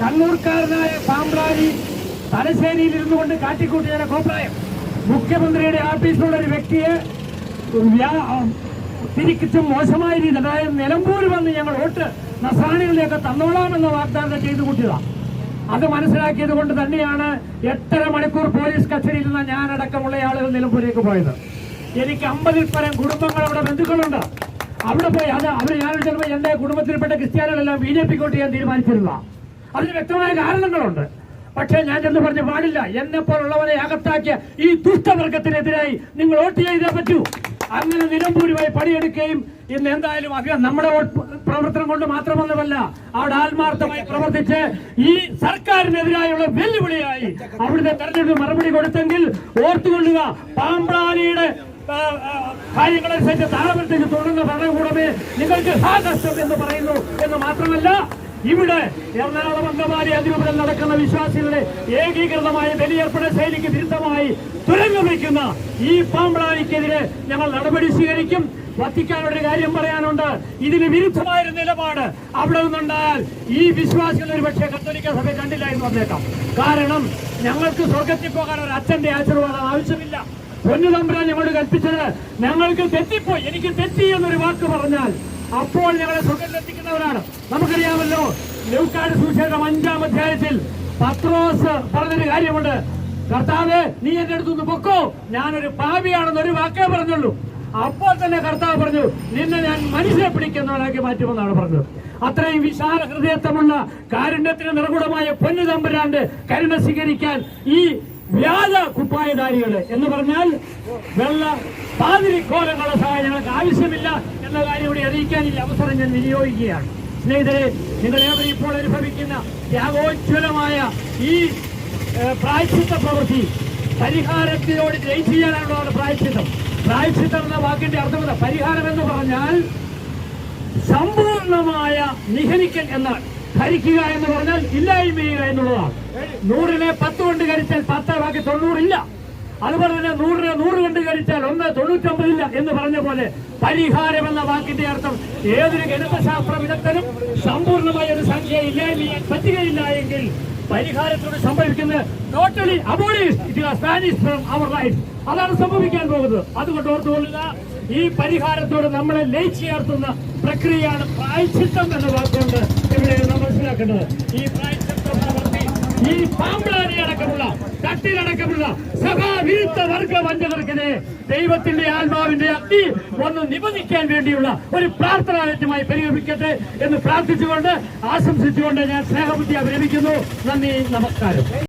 കണ്ണൂർക്കാരനായ പാമ്പ്രാരി തലശ്ശേരിയിൽ ഇരുന്നു കൊണ്ട് കാട്ടിക്കൂട്ടിയ കോപ്രായം. മുഖ്യമന്ത്രിയുടെ ഓഫീസിലുള്ള ഒരു വ്യക്തിയെ വ്യാ- തിരിച്ചും മോശമായ രീതി അതായത് നിലമ്പൂർ വന്ന് ഞങ്ങൾ വോട്ട് നസാണികളിലേക്ക് തന്നോളാമെന്ന വാഗ്ദാനം ചെയ്തു കൂട്ടിയതാണ് അത് മനസ്സിലാക്കിയത് കൊണ്ട് തന്നെയാണ് എട്ടര മണിക്കൂർ പോലീസ് കസ്റ്റഡിയിൽ നിന്ന് ഞാനടക്കമുള്ള ആളുകൾ നിലമ്പൂരേക്ക് പോയത്. എനിക്ക് അമ്പതിൽ പരം കുടുംബങ്ങൾ അവിടെ ബന്ധുക്കളുണ്ട്. അവിടെ പോയി അത് അവർ ഞാൻ ചിലപ്പോൾ എന്റെ കുടുംബത്തിൽപ്പെട്ട ക്രിസ്ത്യാനികളെല്ലാം ബി ജെ പിക്കോട്ട് കോട്ട് ചെയ്യാൻ തീരുമാനിച്ചിരുന്ന അതിന് വ്യക്തമായ കാരണങ്ങളുണ്ട്. പക്ഷേ ഞാൻ ചെന്ന് പറഞ്ഞു പാടില്ല. എന്നെ പോലുള്ളവരെ അകത്താക്കിയ ഈ ദുഷ്ടവർഗത്തിനെതിരായി നിങ്ങൾ വോട്ട് ചെയ്തേ പറ്റൂ. അങ്ങനെ നിലമ്പൂരുമായി പണിയെടുക്കുകയും ഇന്ന് എന്തായാലും അഭിയാൻ നമ്മുടെ പ്രവർത്തനം കൊണ്ട് മാത്രമൊന്നുമല്ല അവിടെ ആത്മാർത്ഥമായി പ്രവർത്തിച്ച് ഈ സർക്കാരിനെതിരായുള്ള വെല്ലുവിളിയായി അവിടുത്തെ തെരഞ്ഞെടുപ്പ് മറുപടി കൊടുത്തെങ്കിൽ ഓർത്തുകൊള്ളുക ആ, കാര്യങ്ങളനുസരിച്ച് താളമനുസരിച്ച് തുടർന്ന ഭരണകൂടമേ നിങ്ങൾക്ക് സാകഷ്ടം എന്ന് പറയുന്നു എന്ന് മാത്രമല്ല ഇവിടെ എറണാകുളം അങ്കമാലി അതിരൂപതയിൽ നടക്കുന്ന വിശ്വാസികളുടെ ഏകീകൃതമായ ബലിയർപ്പണ ശൈലിക്ക് വിരുദ്ധമായി തുരങ്കം വയ്ക്കുന്ന ഈ പാമ്പളാനിക്കെതിരെ ഞങ്ങൾ നടപടി സ്വീകരിക്കും. വത്തിക്കാനൊരു കാര്യം പറയാനുണ്ട്. ഇതിന് വിരുദ്ധമായ ഒരു നിലപാട് അവിടെ നിന്നുണ്ടായാൽ ഈ വിശ്വാസികൾ ഒരു പക്ഷേ കത്തോലിക്ക സഭ കണ്ടില്ല എന്ന് വന്നേക്കാം കാരണം ഞങ്ങൾക്ക് സ്വർഗത്തിൽ പോകാൻ ഒരു അച്ഛന്റെ ആശീർവാദം ആവശ്യമില്ല. പൊന്നു തമ്പുരാൻ ഞങ്ങളോട് കൽപ്പിച്ചത് ഞങ്ങൾക്ക് തെറ്റിപ്പോയി. എനിക്ക് തെറ്റി എന്നൊരു വാക്ക് പറഞ്ഞാൽ അപ്പോൾ ഞങ്ങളെ സ്വർഗത്തിലെത്തിക്കുന്നവരാണ് നമുക്കറിയാമല്ലോ ലൗക്കാട് സുശേഷം അഞ്ചാം അധ്യായത്തിൽ പത്രോസ് പറഞ്ഞൊരു കാര്യമുണ്ട്. കർത്താവ് നീ എന്റെ അടുത്തുനിന്ന് പൊക്കോ. ഞാനൊരു പാപിയാണെന്ന് ഒരു വാക്കേ പറഞ്ഞുള്ളൂ. അപ്പോൾ തന്നെ കർത്താവ് പറഞ്ഞു നിന്നെ ഞാൻ മനുഷ്യനെ പിടിക്കുന്നവനാക്കി മാറ്റുമെന്നാണ് പറഞ്ഞത്. അത്രയും വിശാല ഹൃദയത്വമുള്ള കാരുണ്യത്തിന് നിറകുടമായ പൊന്നു തമ്പുരാന്റെ കരുണ സ്വീകരിക്കാൻ ഈ വ്യാജ കുപ്പായധാരികൾ എന്ന് പറഞ്ഞാൽ വെള്ള പാതിരിക്കോലങ്ങളുടെ സഹായം ഞങ്ങൾക്ക് ആവശ്യമില്ല എന്ന കാര്യം കൂടി അറിയിക്കാൻ ഈ അവസരം ഞാൻ വിനിയോഗിക്കുകയാണ്. സ്നേഹിതരെ നിങ്ങളേവരും ഇപ്പോൾ അനുഭവിക്കുന്ന ത്യാഗോജ്വലമായ ഈ പ്രായച്ചിത്ത പ്രവൃത്തി പരിഹാരത്തിനോട് ജയിച്ച് ചെയ്യാനാണുള്ളതാണ് പ്രായച്ചിത്തം പ്രായശ്ചിത്തം എന്ന വാക്കിന്റെ അർത്ഥമെന്താ പരിഹാരം എന്ന് പറഞ്ഞാൽ സമ്പൂർണമായ നിഹനിക്കൽ എന്നാണ്. ഹരിക്കുക എന്ന് പറഞ്ഞാൽ ഇല്ലായ്മ എന്നുള്ളതാണ്. നൂറിനെ പത്ത് കൊണ്ട് കരിച്ചാൽ പത്ത് ബാക്കി തൊണ്ണൂറില്ല അതുപോലെ തന്നെ നൂറിനെ നൂറ് കൊണ്ട് കരിച്ചാൽ ഒന്ന് തൊണ്ണൂറ്റൊമ്പതില്ല എന്ന് പറഞ്ഞ പോലെ പരിഹാരം എന്ന വാക്കിന്റെ അർത്ഥം ഏതൊരു ഗണിതശാസ്ത്ര വിദഗ്ധനും സമ്പൂർണമായ ഒരു സംഖ്യ ഇല്ലായ്മ പറ്റുകയില്ല എങ്കിൽ പരിഹാരത്തോട് സംഭവിക്കുന്നത് ടോട്ടലി അബോളിഷ് അവർ ലൈഫ് അതാണ് സംഭവിക്കാൻ പോകുന്നത്. അതുകൊണ്ട് ഓർത്തുകൊള്ളുക ഈ പരിഹാരത്തോട് നമ്മളെ ലയിച്ചു ചേർത്തുന്ന പ്രക്രിയയാണ് പ്രായച്ചിത്തം എന്ന വാക്കുകൊണ്ട് ഇവിടെ നാം മനസ്സിലാക്കേണ്ടത് ഈ ഈ പാമ്പ്ലാനി അടക്കമുള്ള തട്ടിലടക്കമുള്ള സഭാവിരുദ്ധ വർഗ വഞ്ചകർക്കെതിരെ ദൈവത്തിന്റെ ആത്മാവിന്റെ അഗ്നി ഒന്ന് നിബന്ധിക്കാൻ വേണ്ടിയുള്ള ഒരു പ്രാർത്ഥനായറ്റുമായി പരിഗമിക്കട്ടെ എന്ന് പ്രാർത്ഥിച്ചുകൊണ്ട് ആശംസിച്ചുകൊണ്ട് ഞാൻ സ്നേഹബുദ്ധി അഭിനമിക്കുന്നു നന്ദി നമസ്കാരം.